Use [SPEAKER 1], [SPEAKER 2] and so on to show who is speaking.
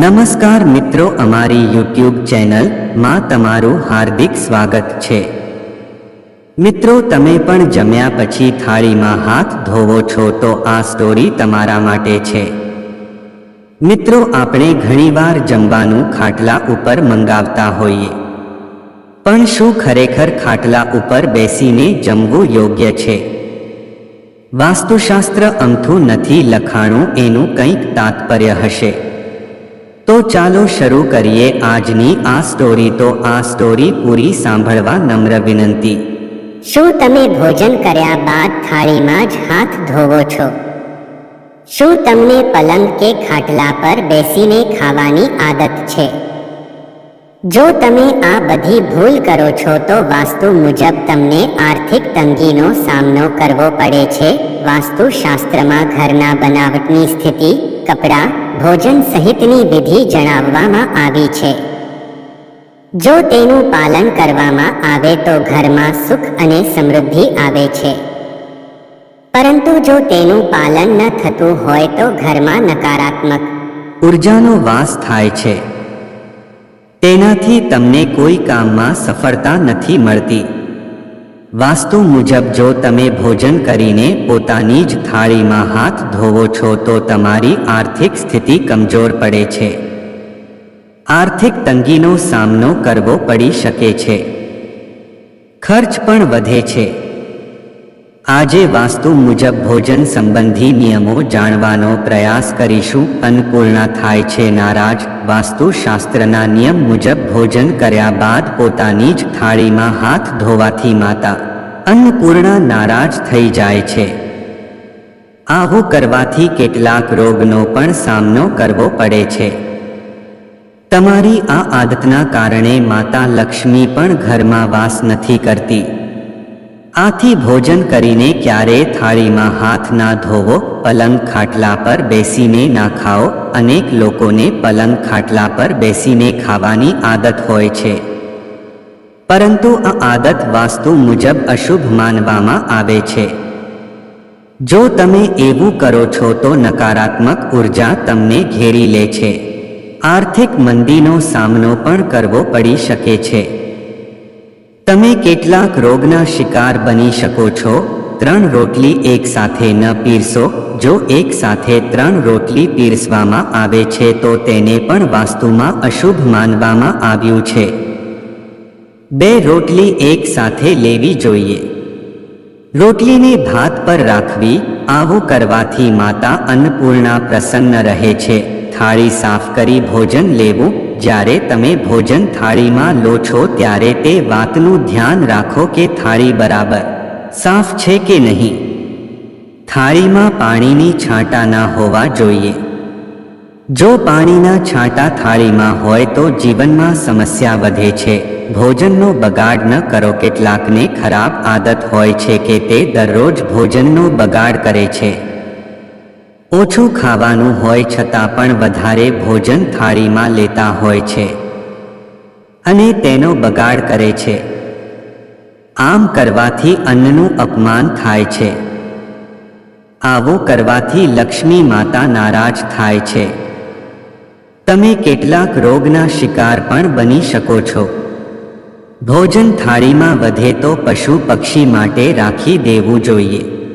[SPEAKER 1] નમસ્કાર મિત્રો, અમારી યુટ્યુબ ચેનલમાં તમારું હાર્દિક સ્વાગત છે. મિત્રો, તમે પણ જમ્યા પછી થાળીમાં હાથ ધોવો છો તો આ સ્ટોરી તમારા માટે છે. મિત્રો, આપણે ઘણીવાર જમવાનું ખાટલા ઉપર મંગાવતા હોઈએ. પણ શું ખરેખર ખાટલા ઉપર બેસીને જમવું યોગ્ય છે? વાસ્તુશાસ્ત્ર અમથું નથી લખાણું, એનું કંઈક તાત્પર્ય હશે. તો ચાલો શરૂ કરીએ આજની આ સ્ટોરી તો આ સ્ટોરી પૂરી સાંભળવા નમ્ર વિનંતી.
[SPEAKER 2] શું તમે ભોજન કર્યા બાદ થાળીમાં જ હાથ ધોવો છો? શું તમને પલંગ કે ખાટલા પર બેસીને ખાવાની આદત છે? જો તમે આ બધી ભૂલ કરો છો તો વાસ્તુ મુજબ તમને આર્થિક તંગીનો સામનો કરવો પડે છે. વાસ્તુશાસ્ત્રમાં ઘરના બનાવટની સ્થિતિ, કપડાં ભોજન સહિતની વિધિ જણાવવામાં આવી છે. જો તેનું પાલન કરવામાં આવે તો ઘરમાં સુખ અને સમૃદ્ધિ આવે છે. પરંતુ જો તેનું પાલન ન થતું હોય તો ઘરમાં નકારાત્મક
[SPEAKER 1] ઉર્જાનો વાસ થાય છે. તેનાથી તમને કોઈ કામમાં સફળતા નથી મળતી. વાસ્તુ મુજબ જો તમે ભોજન કરીને પોતાની જ થાળીમાં હાથ ધોવો છો તો તમારી આર્થિક સ્થિતિ કમજોર પડે છે. આર્થિક તંગીનો સામનો કરવો પડી શકે છે. ખર્ચ પણ વધે છે. આજે વાસ્તુ મુજબ ભોજન સંબંધી નિયમો જાણવાનો પ્રયાસ કરીશું. અન્નપૂર્ણા થાય છે નારાજ. વાસ્તુશાસ્ત્રના નિયમ મુજબ ભોજન કર્યા બાદ પોતાની જ થાળીમાં હાથ ધોવાથી માતા અન્નપૂર્ણા નારાજ થઈ જાય છે. આવું કરવાથી કેટલાક રોગનો પણ સામનો કરવો પડે છે. તમારી આ આદતના કારણે માતા લક્ષ્મી પણ ઘરમાં વાસ નથી કરતી. આથી ભોજન કરીને ક્યારે થાળીમાં હાથ ના ધોવો, પલંગ ખાટલા પર બેસીને ના ખાઓ, અનેક લોકોને પલંગ ખાટલા પર બેસીને ખાવાની આદત હોય છે. પરંતુ આ આદત વાસ્તુ મુજબ અશુભ માનવામાં આવે છે. જો તમે એવું કરો છો તો નકારાત્મક ઊર્જા તમને ઘેરી લે છે. આર્થિક મંદીનો સામનો પણ કરવો પડી શકે છે. તમે કેટલાક રોગના શિકાર બની શકો છો? ત્રણ રોટલી એક સાથે ન પીરસો. જો એક સાથે ત્રણ રોટલી પીરસવામાં આવે છે, તો તેને પણ વાસ્તુમાં અશુભ માનવામાં આવ્યું છે. બે રોટલી એક સાથે લેવી જોઈએ. રોટલીને ભાત પર રાખવી, આવું કરવાથી માતા અન્નપૂર્ણા પ્રસન્ન રહે છે. થાળી સાફ કરી ભોજન લેવું જ્યારે તમે ભોજન થાળીમાં લો છો ત્યારે તે વાતનું ધ્યાન રાખો કે થાળી બરાબર સાફ છે કે નહીં? થાળીમાં પાણીની છાંટા ના હોવા જોઈએ. જો પાણીના છાંટા થાળીમાં હોય તો જીવનમાં સમસ્યા વધે છે. ભોજનનો બગાડ ન કરો. કેટલાકને ખરાબ આદત હોય છે કે તે દરરોજ ભોજનનો બગાડ કરે છે. ઓછું ખાવાનું હોય છતાં પણ વધારે ભોજન થાળીમાં લેતા હોય છે અને તેનો બગાડ કરે છે. આમ કરવાથી અન્નનું અપમાન થાય છે. આવું કરવાથી લક્ષ્મી માતા નારાજ થાય છે. તમે કેટલાક રોગના શિકાર પણ બની શકો છો. ભોજન થાળીમાં વધે તો પશુ પક્ષી માટે રાખી દેવું જોઈએ.